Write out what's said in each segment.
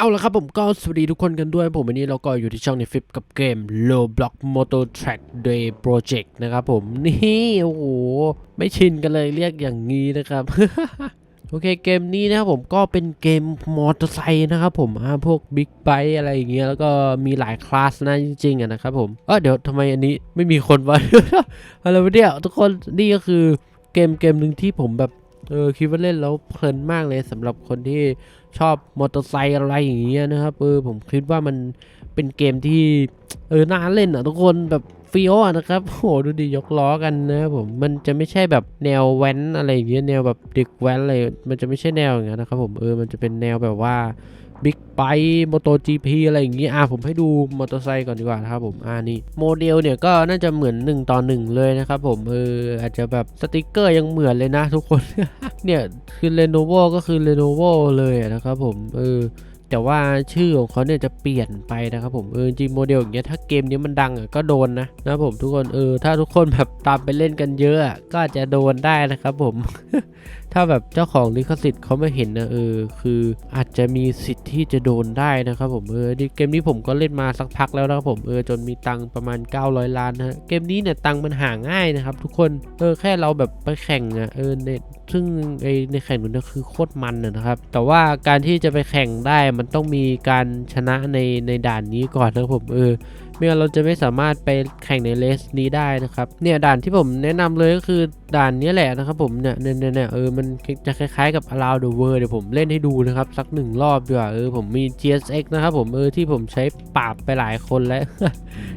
เอาละครับผมก็สวัสดีทุกคนกันด้วย ผมวันนี้เราก็อยู่ที่ช่องในฟิปกับเกม Roblox Moto Track Day Project นะครับผม นี่โอ้โห ไม่ชินกันเลยเรียกอย่างนี้นะครับ โอเคเกมนี้นะครับผมก็เป็นเกมมอเตอร์ไซค์นะครับผมอ่าพวกบิ๊กไบค์อะไรอย่างเงี้ยแล้วก็มีหลายคลาสนะจริงๆอะนะครับผมเออเดี๋ยวทำไมอันนี้ไม่มีคนวะอะไรวะเนี่ยทุกคนนี่ก็คือเกมเกมหนึ่งที่ผมแบบเออคิดว่าเล่นแล้วเพลินมากเลยสำหรับคนที่ ชอบมอเตอร์ไซค์อะไรอย่างเงี้ยนะครับเออผมคิดว่ามันเป็นเกมที่เออน่าเล่นอะทุกคนแบบฟีโอนะครับโหดูดิยกล้อกันนะครับผมมันจะไม่ใช่แบบแนวแว้นอะไรอย่างเงี้ยแนวแบบเด็กแว้นอะไรมันจะไม่ใช่แนวอย่างเงี้ยนะครับผมเออมันจะเป็นแนวแบบว่า บิ๊กไบค์มอเตอร์จีพีอะไรอย่างงี้อะผมให้ดูมอเตอร์ไซค์ก่อนดีกว่านะครับผมอ่านี่โมเดลเนี่ยก็น่าจะเหมือน 1 ต่อ 1 เลยนะครับผมเอออาจจะแบบสติกเกอร์ยังเหมือนเลยนะทุกคน เนี่ยคือ Lenovo ก็คือ Lenovo เลยนะครับผมเออแต่ว่าชื่อของเขาเนี่ยจะเปลี่ยนไปนะครับผมเออจริงโมเดลอย่างเงี้ยถ้าเกมนี้มันดังอะก็โดนนะนะครับผมทุกคนเออถ้าทุกคนแบบตามไปเล่นกันเยอะอะก็อาจจะโดนได้นะครับผมถ้าแบบเจ้าของลิขสิทธิ์เขาไม่เห็นนะเออ คืออาจจะมีสิทธิ์ที่จะโดนได้นะครับผมเออนี่เกมนี้ผมก็เล่นมาสักพักแล้วนะครับผมเออจนมีตังประมาณ 900 ล้านนะเกมนี้เนี่ยตังมันหาง่ายนะครับ ทุกคนเออแค่เราแบบไปแข่งอะเออในซึ่งไอในแข่งนั้นนะคือโคตรมันนะนะครับ แต่ว่าการที่จะไปแข่งได้มันต้องมีการชนะในในด่านนี้ก่อนนะครับผมเออ ไม่งั้นเราจะไม่สามารถไปแข่งในเลสนี้ได้นะครับ เนี่ยด่านที่ผมแนะนำเลยก็คือด่านนี้แหละนะครับผมเนี่ยเนี่ยเนี่ยเออมันจะคล้ายๆกับ Allow the World เดี๋ยวผมเล่นให้ดูนะครับ สักหนึ่งรอบดีกว่าเออผมมี GSX นะครับผมเออที่ผมใช้ปราบไปหลายคนแล้ว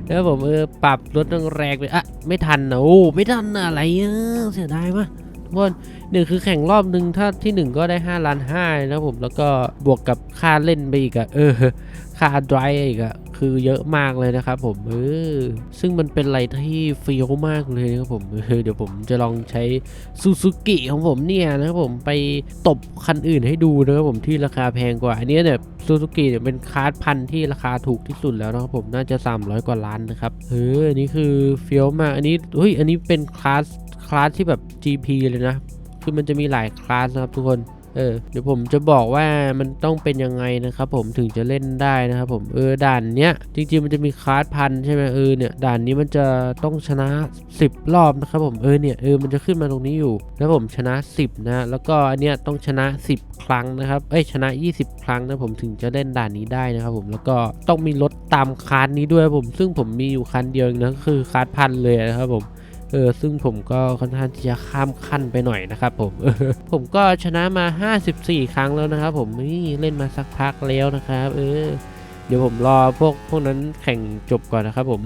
แล้วผมเออปรับรถแรงๆไปอะไม่ทันนะโอ้ไม่ทันอะไรอะเสียดายมากทุกคนหนึ่งคือแข่งรอบหนึ่งถ้าที่หนึ่งก็ได้5ล้านห้านะผมแล้วก็บวกกับค่าเล่นไปอีกอะเออค่าดรายอีกอะ คือเยอะมากเลยนะครับผมเออซึ่งมันเป็นอะไรที่เฟี้ยวมากเลยนะครับผมเออเดี๋ยวผมจะลองใช้ซูซูกิของผมเนี่ยนะครับผมไปตบคันอื่นให้ดูนะครับผมที่ราคาแพงกว่าอันนี้เนี่ยซูซูกิเนี่ยเป็นคาร์ดพันที่ราคาถูกที่สุดแล้วนะครับผมน่าจะ 300 กว่าล้านนะครับเอออันนี้คือเฟี้ยวมากอันนี้เฮ้ยอันนี้เป็นคลาสคลาสที่แบบ GP เลยนะ คือมันจะมีหลายคลาสนะครับทุกคน เออเดี๋ยวผมจะบอกว่ามันต้องเป็นยังไงนะครับผมถึงจะเล่นได้นะครับผมเออด่านเนี้ยจริงๆมันจะมีคลาสพันใช่ไหมเออเนี่ยด่านนี้มันจะต้องชนะ 10 รอบนะครับผมเออเนี่ยเออมันจะขึ้นมาตรงนี้อยู่แล้วผมชนะ 10 นะแล้วก็อันเนี้ยต้องชนะ 10 ครั้งนะครับเอ้ยชนะ 20 ครั้งนะผมถึงจะเล่นด่านนี้ได้นะครับผมแล้วก็ต้องมีรถตามคลาสนี้ด้วยผม ซึ่งผมมีอยู่คันเดียวเองนะก็คือคลาสพันเลยนะครับผม เออซึ่งผมก็ค่อนข้างที่จะข้ามขั้นไปหน่อยนะครับผมออผมก็ชนะมา 54 ครั้งแล้วนะครับ ผมนี่เล่นมาสักพักแล้วนะครับ เออเดี๋ยวผมรอพวกพวกนั้นแข่งจบก่อนนะครับผม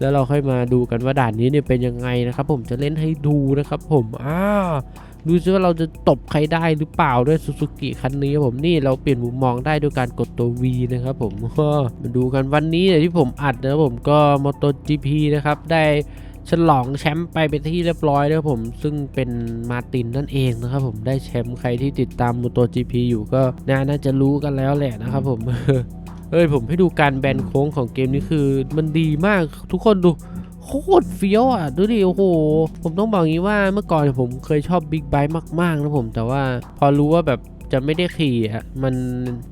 แล้วเราค่อยมาดูกันว่าด่านนี้เนี่ยเป็นยังไงนะครับ ผมจะเล่นให้ดูนะครับ ผมอ้าวดูซิว่าเราจะตบใครได้หรือเปล่าด้วยซูซูกิคันนี้ผมนี่เราเปลี่ยนมุมมองได้ด้วยการกดตัว V นะครับผมมาดูกันวันนี้เนี่ยที่ผมอัดนะครับผมก็ MotoGP นะครับได้ ฉลองแชมป์ไปเป็นที่เรียบร้อยแล้วผม ซึ่งเป็นมาตินนั่นเองนะครับผมได้แชมป์ใครที่ติดตามมูโต GP อยู่ก็น่าจะรู้กันแล้วแหละนะครับผมเอ้ยผมให้ดูการแบนโค้งของเกมนี้คือมันดีมากทุกคนดูโคตรเฟี้ยวอะดูดิโอ้โห ผมต้องบอกงี้ว่าเมื่อก่อนผมเคยชอบบิ๊กไบค์มากๆนะผม แต่ว่าพอรู้ว่าแบบจะไม่ได้ขี่อะมัน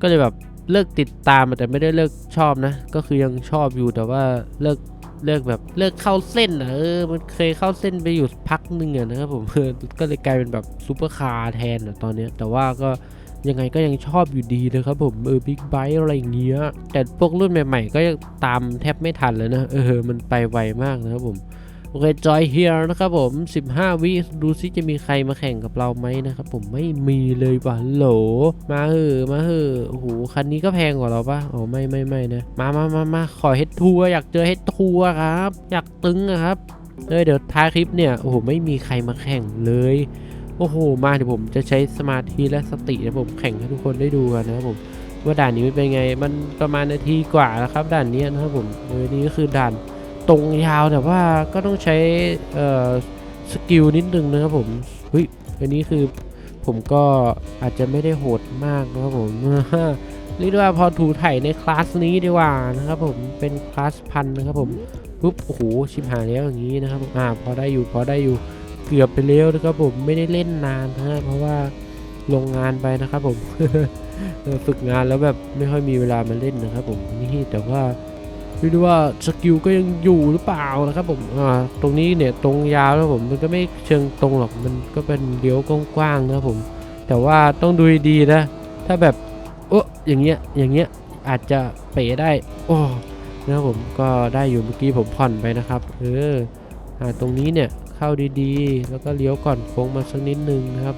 ก็เลยแบบเลิกติดตามแต่ไม่ได้เลิกชอบนะ ก็คือยังชอบอยู่แต่ว่าเลิก เลิกแบบเลิกเข้าเส้นอะเออมันเคยเข้าเส้นไปอยู่พักหนึ่งอะนะครับผมเออก็เลยกลายเป็นแบบซูเปอร์คาร์แทนอะตอนนี้แต่ว่าก็ยังไงก็ยังชอบอยู่ดีนะครับผมเออบิ๊กไบค์อะไรเงี้ยแต่พวกรุ่นใหม่ ๆ ก็ยังตามแทบไม่ทันเลยนะเออมันไปไวมากนะครับผม โอเคจอยเฮียนะครับผม 15 วิดูซิจะมีใครมาแข่งกับเราไหมนะครับผมไม่มีเลยว่ะโหล มาเหอมาเหอโอ้โหคันนี้ก็แพงกว่าเราปะอ๋อไม่ไม่ไม่นะ มามามามาขอเฮดทัวร์อยากเจอเฮดทัวร์ครับ อยากตึงอะครับเออเดี๋ยวท้ายคลิปเนี่ยโอ้โหไม่มีใครมาแข่งเลยโอ้โห มาเดี๋ยวผมจะใช้สมาธิและสตินะผมแข่งให้ทุกคนได้ดูกันนะครับผมว่าด่านนี้เป็นไง มันประมาณนาทีกว่าแล้วครับ ด่านนี้นะครับผมเออนี่ก็คือด่าน ตรงยาวแต่ว่าก็ต้องใช้สกิลนิดนึงนะครับผมเฮ้ยอันนี้คือผมก็อาจจะไม่ได้โหดมากนะครับผมเรียกว่าพอถูไถในคลาสนี้ดีกว่านะครับผมเป็นคลาสพันนะครับผมปุ๊บโอ้โหชิบหายแล้วอย่างนี้นะครับผมอ่าพอได้อยู่พอได้อยู่เกือบไปแล้วนะครับผมไม่ได้เล่นนานนะเพราะว่าลงงานไปนะครับผมฝึกงานแล้วแบบไม่ค่อยมีเวลามาเล่นนะครับผมนี่แต่ว่า ไม่รู้ว่าสกิลก็ยังอยู่หรือเปล่านะครับผมอ่าตรงนี้เนี่ยตรงยาวแล้วผมมันก็ไม่เชิงตรงหรอกมันก็เป็นเลี้ยวกว้างๆนะครับผม แต่ว่าต้องดูดีนะ ถ้าแบบโอ้อย่างเงี้ยอย่างเงี้ยอาจจะเป๋ได้ โอ้นะครับผมก็ได้อยู่เมื่อกี้ผมผ่อนไปนะครับเอออ่าตรงนี้เนี่ยเข้าดีๆ แล้วก็เลี้ยวก่อนโค้งมาสักนิดนึงนะครับ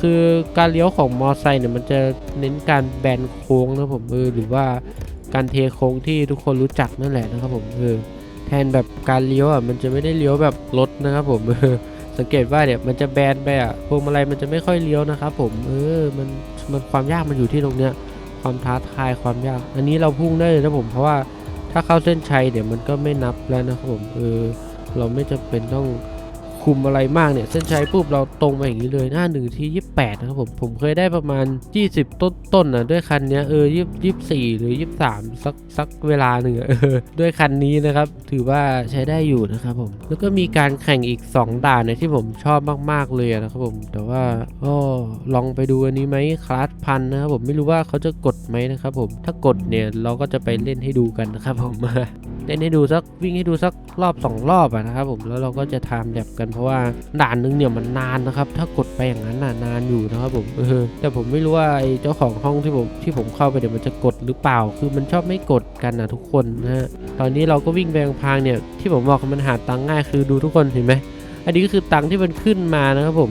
คือการเลี้ยวของมอไซค์เนี่ยมันจะเน้นการแบนโค้งนะผมเออหรือว่า การเทโค้งที่ทุกคนรู้จักนั่นแหละนะครับผมเออแทนแบบการเลี้ยวอะมันจะไม่ได้เลี้ยวแบบรถนะครับผมเออสังเกตว่าเนี่ยมันจะแบนไปอะพวงมาลัยมันจะไม่ค่อยเลี้ยวนะครับผมเออมันมันความยากมันอยู่ที่ตรงเนี้ยความท้าทายความยาก อันนี้เราพุ่งได้เลยนะผมเพราะว่าถ้าเข้าเส้นชัยเดี๋ยวมันก็ไม่นับแล้วนะครับผมเออเราไม่จำเป็นต้อง คุมอะไรมากเนี่ย เส้นชัยปุ๊บเราตรงมาอย่างนี้เลยหน้าหนึ่งที่ 28 นะครับผม ผมเคยได้ประมาณ 20 ต้นต้นนะด้วยคันเนี้ยเออยี่ยี่สี่หรือ 23 สักสักเวลาหนึ่งอะเออด้วยคันนี้นะครับ ถือว่าใช้ได้อยู่นะครับผม แล้วก็มีการแข่งอีก 2 ด่านเนี่ยที่ผมชอบมากๆเลยนะครับผม แต่ว่าก็ลองไปดูอันนี้ไหมคลาสพันนะครับผมไม่รู้ว่าเขาจะกดไหมนะครับผมถ้ากดเนี่ยเราก็จะไปเล่นให้ดูกันนะครับผมเล่นให้ดูสักวิ่งให้ดูสักรอบ 2 รอบอะนะครับผมแล้วเราก็จะทำแบบกันเพราะว่าด่านนึงเนี่ยมันนานนะครับ ถ้ากดไปอย่างนั้นน่ะนานอยู่นะครับผมเออแต่ผมไม่รู้ว่าไอ้เจ้าของห้องที่ผมที่ผมเข้าไปเดี๋ยวมันจะกดหรือเปล่า คือมันชอบไม่กดกันนะทุกคนนะฮะตอนนี้เราก็วิ่งไปพางเนี่ยที่ผมบอกมันหาตังค์ง่ายคือดูทุกคนเห็นไหมอันนี้ก็คือตังค์ที่มันขึ้นมานะครับผม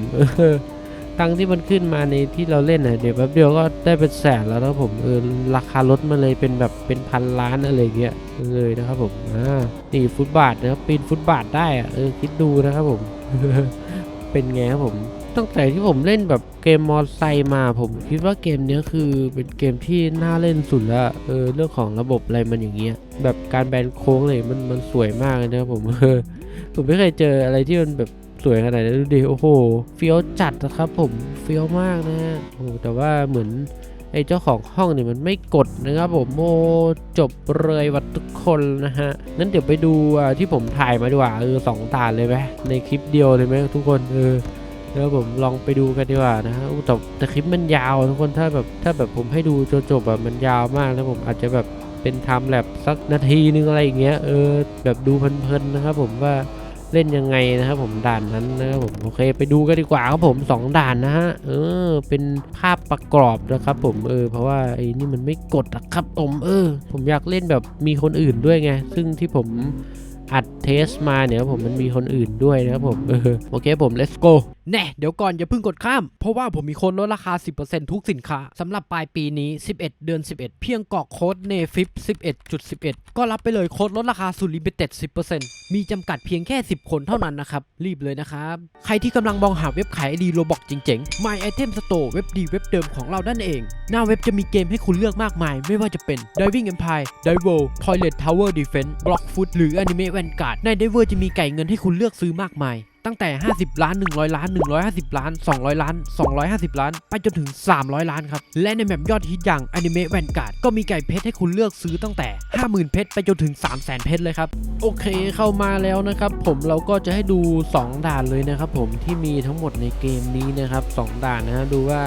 ตังที่มันขึ้นมาในที่เราเล่นน่ะเดี๋ยวแป๊บเดียวก็ได้เป็นแสนแล้วนะผมเออราคาลดมาเลยเป็นแบบเป็นพันล้านอะไรเงี้ยเลยนะครับผมอ่านี่ฟุตบาทนะครับปีนฟุตบาทได้อะเออคิดดูนะครับผม เป็นไงครับผมตั้งแต่ที่ผมเล่นแบบเกมมอไซค์มาผมคิดว่าเกมเนี้ยคือเป็นเกมที่น่าเล่นสุดล้วเออเรื่องของระบบอะไรมันอย่างเงี้ยแบบการแบนโค้งเลยมันมันสวยมากเลยนะครับผมเออผมไม่เคยเจออะไรที่มันแบบ สวยขนาดนั้ดูดิโอ้โหเฟี้ยวจัดนะครับผมเฟี้ยวมากนะฮะโอ้โหแต่ว่าเหมือนไอ้เจ้าของห้องเนี่ยมันไม่กดนะครับผมโมจบเลยวัดทุกคนนะฮะงั้นเดี๋ยวไปดูอะที่ผมถ่ายมาดีกว่าเออสองตาเลยไหมในคลิปเดียวเลยไหมทุกคนเออแล้วผมลองไปดูกันดีกว่านะฮะอู้แต่แต่คลิปมันยาวทุกคนถ้าแบบถ้าแบบผมให้ดูจนจบแบบมันยาวมากแล้วผมอาจจะแบบเป็นไทม์แลปสักนาทีนึงอะไรอย่างเงี้ยเออแบบดูเพลินๆนะครับผมว่า เล่นยังไงนะครับผมด่านนั้นนะครับผมโอเค ไปดูกันดีกว่าครับผมสองด่านนะฮะเออ เป็นภาพประกอบนะครับผมเออเพราะว่าไอ้นี่มันไม่กดนะครับผมเออ ผมอยากเล่นแบบมีคนอื่นด้วยไง ซึ่งที่ผมอัดเทสมาเนี่ยผมมันมีคนอื่นด้วยนะครับผมเออโอเคผม let's go แน่เดี๋ยวก่อนอย่าเพิ่งกดข้าม เพราะว่าผมมีค้ดลดราคา 10%ทุกสินค้าสำหรับปลายปีนี้ 11 เดือน 11 เพียงกรอกโค้ด NEFIP 11.11 ก็รับไปเลยโค้ดลดราคาสุดลิมิเต็ด 10%มีจำกัดเพียงแค่ 10 คนเท่านั้นนะครับ รีบเลยนะครับ ใครที่กำลังมองหาเว็บขายไอดีโลบอกเจ๋งๆ My Item Store เว็บดีเว็บเดิมของเรานั่นเอง หน้าเว็บจะมีเกมให้คุณเลือกมากมาย ไม่ว่าจะเป็น Diving Empire Divo Toilet Tower Defense Block Foot หรือ Anime Vanguard ใน Diver จะมีไก่เงินให้คุณเลือกซื้อมากมาย ตั้งแต่ 50 ล้าน 100 ล้าน 150 ล้าน 200 ล้าน 250 ล้าน ไปจนถึง 300 ล้านครับ และในแมปยอดฮิตอย่าง Anime Vanguard ก็มีไก่เพชรให้คุณเลือกซื้อตั้งแต่ 50,000 เพชรไปจนถึง 300,000 เพชรเลยครับ โอเคเข้ามาแล้วนะครับ ผมเราก็จะให้ดู 2 ด่านเลยนะครับผมที่มีทั้งหมดในเกมนี้นะครับ 2 ด่านนะฮะดูว่า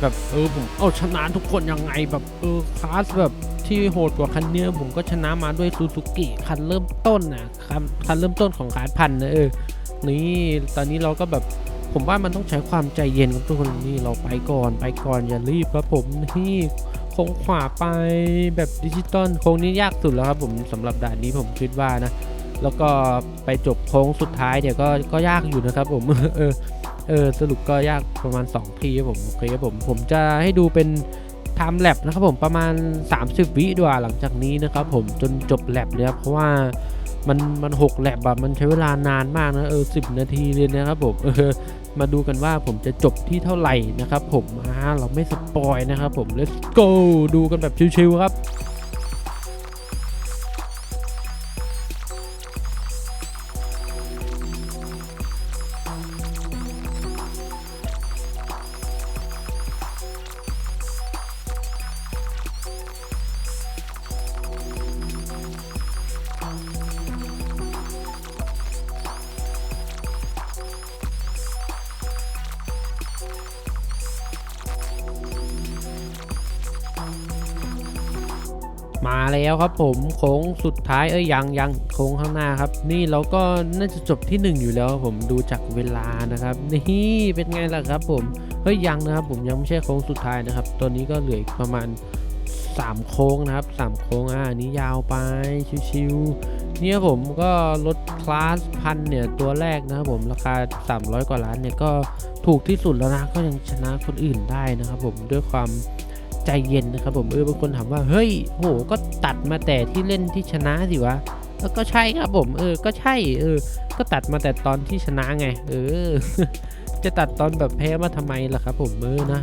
แบบเออผมเอาชนะทุกคนยังไงแบบเออคลาสแบบที่โหดกว่าคันเนี้ยผมก็ชนะมาด้วยซูซูกิคันเริ่มต้นนะคันคันเริ่มต้นของคลาสพันนะเออ นี่ตอนนี้เราก็แบบผมว่ามันต้องใช้ความใจเย็นครับทุกคนนี่เราไปก่อนไปก่อนอย่ารีบครับผมนี่โค้งขวาไปแบบดิจิตอลโค้งนี้ยากสุดแล้วครับผมสำหรับด่านนี้ผมคิดว่านะแล้วก็ไปจบโค้งสุดท้ายเดี๋ยวก็ก็ยากอยู่นะครับผมเออเออสรุปก็ยากประมาณ2ทีครับผมโอเคครับผมผมจะให้ดูเป็น time lap นะครับผมประมาณ 30 วิดีกว่าหลังจากนี้นะครับผมจนจบแลบเลยครับเพราะว่า มันมันหกแลบแบบมันใช้เวลานานมากนะเออสินาทีเลยนะครับผมเออมาดูกันว่าผมจะจบที่เท่าไหร่นะครับผมอ่าเราไม่สปอยนะครับผม let's go ดูกันแบบชิวๆครับ มาแล้วครับผมโค้งสุดท้ายเอ้ยยังยังโค้งข้างหน้าครับ นี่เราก็น่าจะจบที่หนึ่งอยู่แล้วผมดูจากเวลานะครับนี่เป็นไงล่ะครับ ผมเฮ้ยยังนะครับ ผมยังไม่ใช่โค้งสุดท้ายนะครับตัวนี้ก็เหลืออีกประมาณ 3 โค้งนะครับ 3 โค้งอ่าอันนี้ยาวไปชิวๆเนี่ยผมก็ลดคลาสพันเนี่ยตัวแรกนะครับผมราคา 300 กว่าล้านเนี่ยก็ถูกที่สุดแล้วนะก็ยังชนะคนอื่นได้นะครับ ผมด้วยความ ใจเย็นนะครับผมเออบางคนถามว่าเฮ้ยโหก็ตัดมาแต่ที่เล่นที่ชนะสิวะแล้วก็ใช่ครับผม เออ ก็ใช่ เออ ก็ตัดมาแต่ตอนที่ชนะไง เออ จะตัดตอนแบบแพ้มาทำไมล่ะครับ ผมเออนะ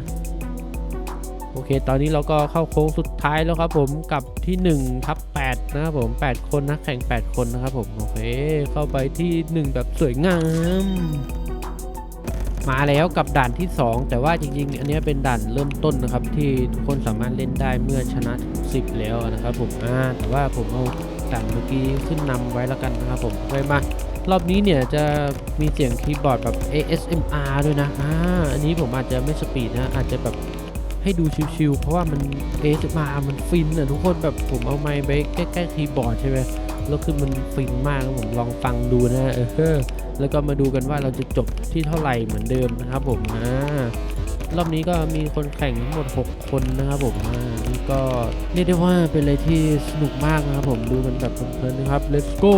โอเค ตอนนี้เราก็เข้าโค้งสุดท้ายแล้วครับ ผมกับที่1ทับ8นะครับผม 8 คนนะแข่ง 8 คนนะครับผม โอเค เข้าไปที่ 1 แบบสวยงาม มาแล้วกับด่านที่ 2 แต่ว่าจริงๆ อันนี้เป็นด่านเริ่มต้นนะครับ ที่ทุกคนสามารถเล่นได้เมื่อชนะ 10 แล้วนะครับผมอ่าแต่ว่าผมเอาด่านเมื่อกี้ขึ้นนำไว้แล้วกันนะครับผมไปมารอบนี้เนี่ยจะมีเสียงคีย์บอร์ดแบบ ASMR ด้วยนะอ่าอันนี้ผมอาจจะไม่สปีดนะอาจจะแบบให้ดูชิวๆเพราะว่ามันเอสมามันฟินอะทุกคนแบบผมเอาไมค์ไปใกล้ๆคีย์บอร์ดใช่ไหม แล้วคือมันฟินมากผมลองฟังดูนะเออแล้วก็มาดูกันว่าเราจะจบที่เท่าไหร่เหมือนเดิมนะครับผมอ่ารอบนี้ก็มีคนแข่งทั้งหมด 6 คนนะครับผมนี่ก็เรียกได้ว่าเป็นอะไรที่สนุกมากนะครับผมดูมันแบบเพลินๆนะครับ let's go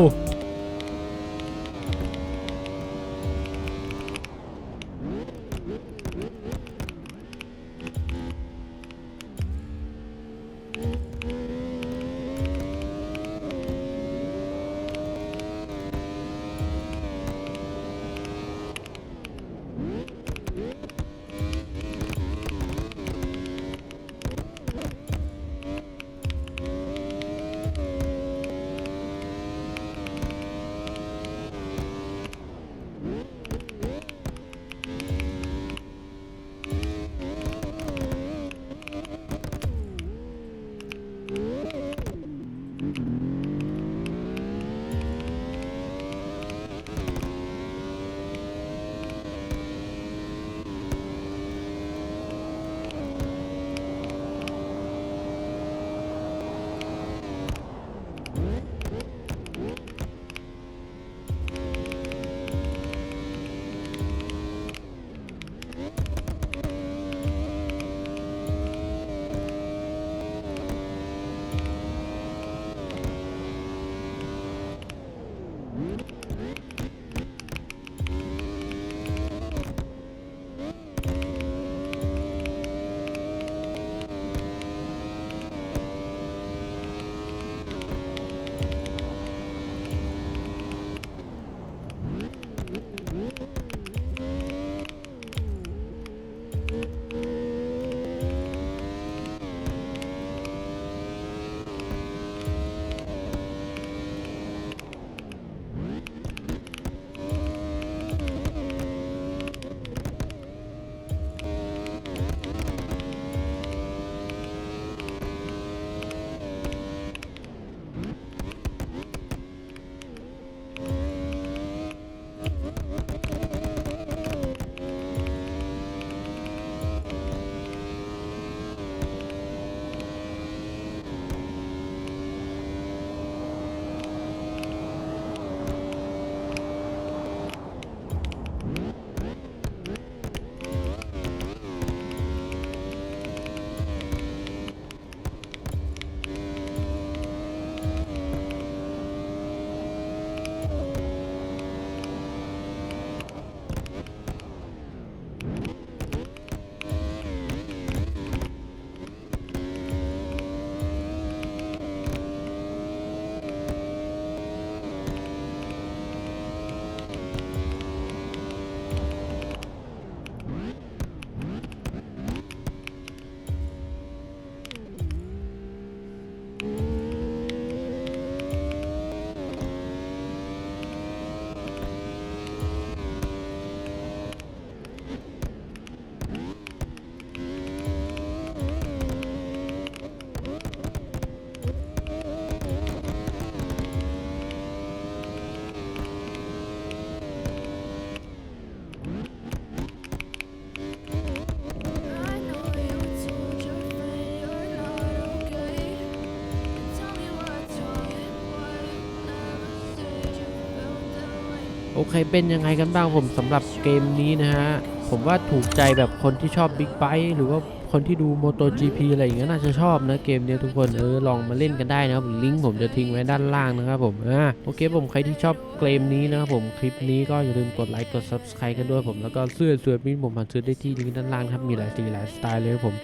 โอเคเป็นยังไงกันบ้างผมสำหรับเกมนี้นะฮะ ผมว่าถูกใจแบบคนที่ชอบบิ๊กไบค์หรือว่าคนที่ดู MotoGP อะไรอย่างเงี้ยน่าจะชอบนะเกมเนี้ยทุกคนเออลองมาเล่นกันได้นะครับลิงก์ผมจะทิ้งไว้ด้านล่างนะครับผมอ่าโอเคผมใครที่ชอบเกมนี้นะครับผมคลิปนี้ก็อย่าลืมกดไลค์กด Subscribe กันด้วยผมแล้วก็เสื้อสวยๆมีผมมาซื้อได้ที่ลิงก์ด้านล่างครับมีหลายสีหลายสไตล์เลยครับผม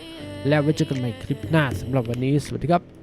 แล้วไว้เจอกันใหม่คลิปหน้าสำหรับวันนี้สวัสดีครับ